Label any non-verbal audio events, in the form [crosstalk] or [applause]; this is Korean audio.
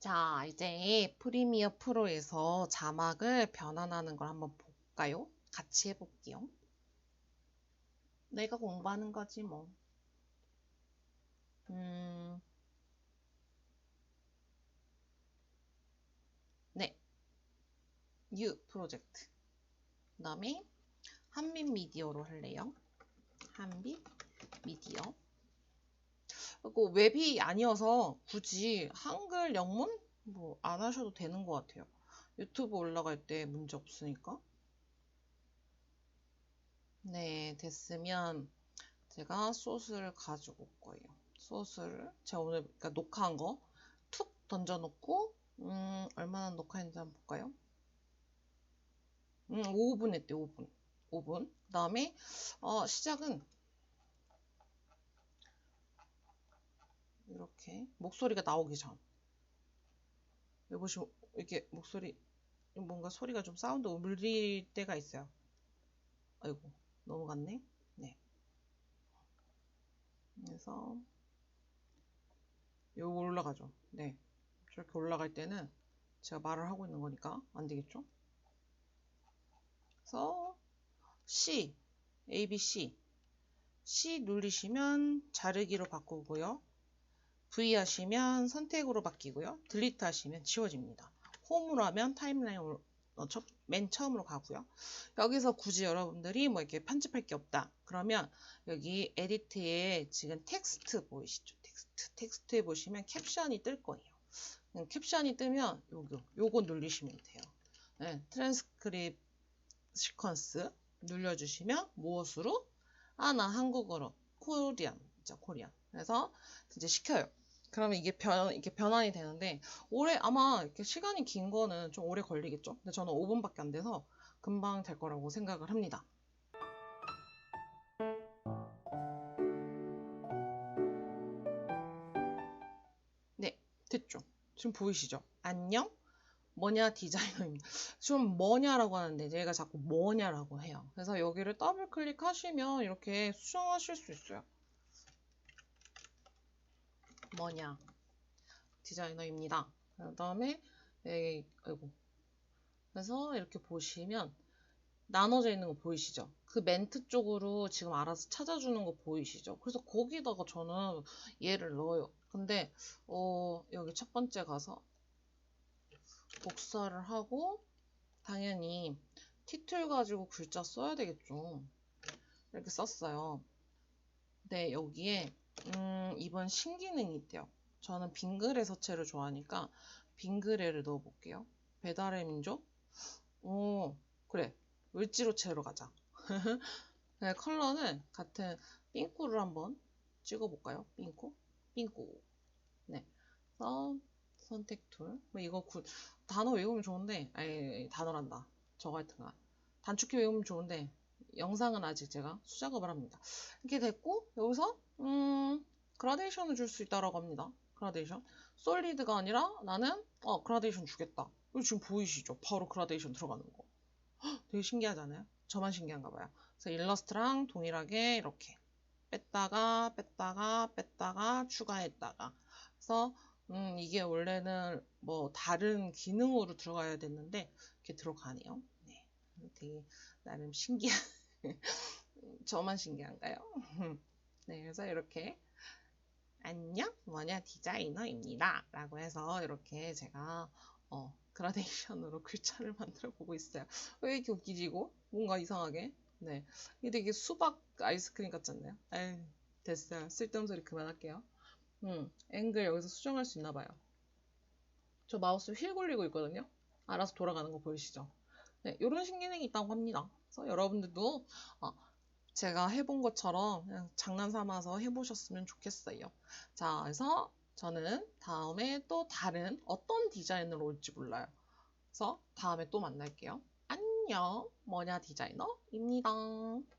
자, 이제 프리미어 프로에서 자막을 변환하는 걸 한번 볼까요? 같이 해볼게요. 내가 공부하는 거지, 뭐. 음, 네. 뉴 프로젝트. 그 다음에 한빛 미디어로 할래요. 한빛 미디어. 그리고 웹이 아니어서 굳이 한글 영문 뭐 안 하셔도 되는 것 같아요. 유튜브 올라갈 때 문제 없으니까. 네, 됐으면 제가 소스를 가지고 올 거예요. 소스를 제가 오늘 그러니까 녹화한 거 툭 던져놓고 음, 얼마나 녹화했는지 한번 볼까요? 음, 5분 했대, 5분. 5분. 그 다음에 어, 시작은 이렇게 목소리가 나오기 전. 여기 보시면 이렇게 목소리 뭔가 소리가 좀 사운드 울릴 때가 있어요. 아이고 넘어갔네? 네. 그래서 요거 올라가죠. 네. 저렇게 올라갈 때는 제가 말을 하고 있는 거니까 안 되겠죠? 그래서 C ABC C. 누르시면 자르기로 바꾸고요 V 하시면 선택으로 바뀌고요. 딜리트 하시면 지워집니다. 홈으로 하면 타임라인으로 어, 맨 처음으로 가고요. 여기서 굳이 여러분들이 뭐 이렇게 편집할 게 없다. 그러면 여기 에디트에 지금 텍스트 보이시죠? 텍스트. 텍스트에 보시면 캡션이 뜰 거예요. 캡션이 뜨면 요거, 요거 누르시면 돼요. 네, 트랜스크립 시퀀스 눌러주시면 무엇으로? 아, 나 한국어로. 코리안. 자, 코리안. 그래서 이제 시켜요. 그러면 이게 변, 이게 변환이 되는데, 오래, 아마 이렇게 시간이 긴 거는 좀 오래 걸리겠죠? 근데 저는 5분밖에 안 돼서 금방 될 거라고 생각을 합니다. 네, 됐죠? 지금 보이시죠? 안녕? 뭐냐 디자이너입니다. [laughs] 지금 뭐냐라고 하는데 얘가 자꾸 뭐냐라고 해요. 그래서 여기를 더블 클릭하시면 이렇게 수정하실 수 있어요. 뭐냐 디자이너입니다. 그 다음에 에이, 아이고 그래서 이렇게 보시면 나눠져 있는 거 보이시죠? 그 멘트 쪽으로 지금 알아서 찾아주는 거 보이시죠? 그래서 거기다가 저는 얘를 넣어요. 근데 어, 여기 첫 번째 가서 복사를 하고 당연히 티틀 가지고 글자 써야 되겠죠. 이렇게 썼어요. 네, 여기에 음, 이번 신기능이 있대요. 저는 빙그레 서체를 좋아하니까 빙그레를 넣어볼게요. 배달의 민족? 오, 그래. 을지로체로 가자. [laughs] 네, 컬러는 같은 삥꾸를 한번 찍어볼까요? 삥꾸? 삥꾸. 네. 그래서 선택 툴. 뭐 이거 구, 단어 외우면 좋은데, 아니, 단어란다. 저거 하여튼간. 단축키 외우면 좋은데, 영상은 아직 제가 수작업을 합니다. 이렇게 됐고, 여기서 음, 그라데이션을 줄 수 있다라고 합니다. 그라데이션. 솔리드가 아니라 나는 어, 그라데이션 주겠다. 이거 지금 보이시죠? 바로 그라데이션 들어가는 거. 헉, 되게 신기하잖아요. 저만 신기한가 봐요. 그래서 일러스트랑 동일하게 이렇게 뺐다가 뺐다가 뺐다가 추가했다가 그래서 음, 이게 원래는 뭐 다른 기능으로 들어가야 됐는데 이렇게 들어가네요. 네. 되게 나름 신기한 [laughs] 저만 신기한가요? [laughs] 네, 그래서 이렇게 안녕 뭐냐 디자이너입니다. 라고 해서 이렇게 제가 어, 그라데이션으로 [laughs] 글자를 만들어 보고 있어요. 왜 이렇게 웃기지고? 뭔가 이상하게? 네. 이게 되게 수박 아이스크림 않나요? 에이 됐어요. 쓸데없는 소리 그만할게요. 음 앵글 여기서 수정할 수 있나 봐요. 저 마우스 휠 굴리고 있거든요. 알아서 돌아가는 거 보이시죠? 네, 이런 신기능이 있다고 합니다 그래서 여러분들도 어, 제가 해본 것처럼 그냥 장난 삼아서 해보셨으면 좋겠어요. 자, 그래서 저는 다음에 또 다른 어떤 디자인으로 올지 몰라요. 그래서 다음에 또 만날게요. 안녕, 뭐냐 디자이너입니다.